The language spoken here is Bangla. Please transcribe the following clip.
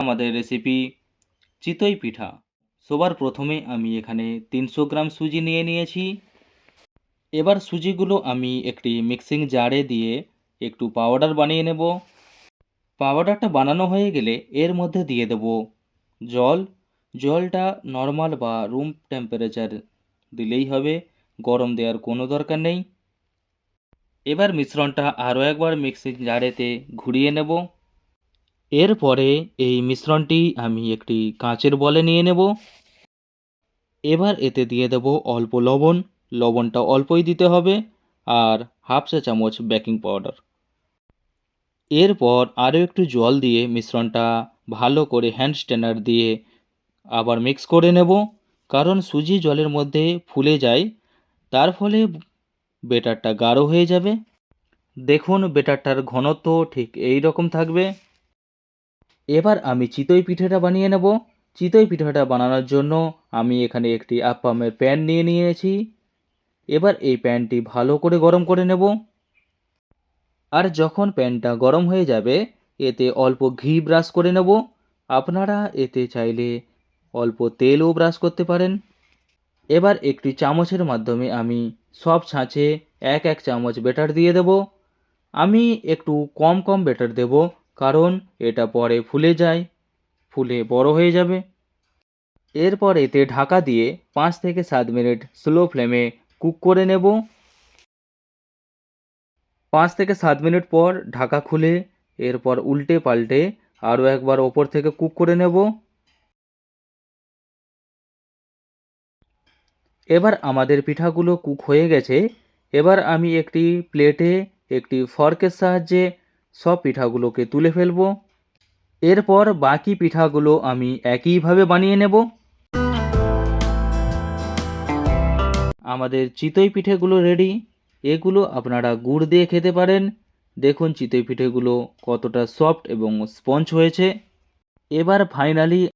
আমাদের রেসিপি চিতই পিঠা। সবার প্রথমে আমি এখানে তিনশো গ্রাম সুজি নিয়ে নিয়েছি। এবার সুজিগুলো আমি একটি মিক্সিং জারে দিয়ে একটু পাউডার বানিয়ে নেব। পাউডারটা বানানো হয়ে গেলে এর মধ্যে দিয়ে দেব জল। জলটা নর্মাল বা রুম টেম্পারেচার দিলেই হবে, গরম দেওয়ার কোনো দরকার নেই। এবার মিশ্রণটা আরও একবার মিক্সিং জারেতে ঘুরিয়ে নেব। এরপরে এই মিশ্রণটি আমি একটি কাঁচের বলে নিয়ে নেব। এবার এতে দিয়ে দেব অল্প লবণ। লবণটা অল্পই দিতে হবে আর হাফ চা চামচ বেকিং পাউডার। এরপর আরও একটু জল দিয়ে মিশ্রণটা ভালো করে হ্যান্ড স্ট্যান্ডার দিয়ে আবার মিক্স করে নেব। কারণ সুজি জলের মধ্যে ফুলে যায়, তার ফলে বেটারটা গাঢ় হয়ে যাবে। দেখুন, বেটারটার ঘনত্ব ঠিক এই রকম থাকবে। এবার আমি চিতই পিঠেটা বানিয়ে নেব। চিতই পিঠাটা বানানোর জন্য আমি এখানে একটি আপ্পামের প্যান নিয়ে নিয়েছি। এবার এই প্যানটি ভালো করে গরম করে নেব। আর যখন প্যানটা গরম হয়ে যাবে, এতে অল্প ঘি ব্রাশ করে নেব। আপনারা এতে চাইলে অল্প তেলও ব্রাশ করতে পারেন। এবার একটি চামচের মাধ্যমে আমি সব ছাঁচে এক এক চামচ বেটার দিয়ে দেব। আমি একটু কম কম বেটার দেব। কারণ এটা পরে ফুলে যায়, ফুলে বড় হয়ে যাবে। এরপর এতে ঢাকা দিয়ে পাঁচ থেকে সাত মিনিট স্লো ফ্লেমে কুক করে নেব। পাঁচ থেকে সাত মিনিট পর ঢাকা খুলে এরপর উল্টে পাল্টে আরও একবার ওপর থেকে কুক করে নেব। এবার আমাদের পিঠাগুলো কুক হয়ে গেছে। এবার আমি একটি প্লেটে একটি ফর্কের সাহায্যে সব পিঠাগুলোকে তুলে ফেলব। এরপর বাকি পিঠাগুলো আমি একইভাবে বানিয়ে নেব। আমাদের চিতই পিঠেগুলো রেডি এগুলো আপনারা গুড় দিয়ে খেতে পারেন। দেখুন চিতই পিঠেগুলো কতটা সফট এবং স্পঞ্জ হয়েছে। এবার ফাইনালি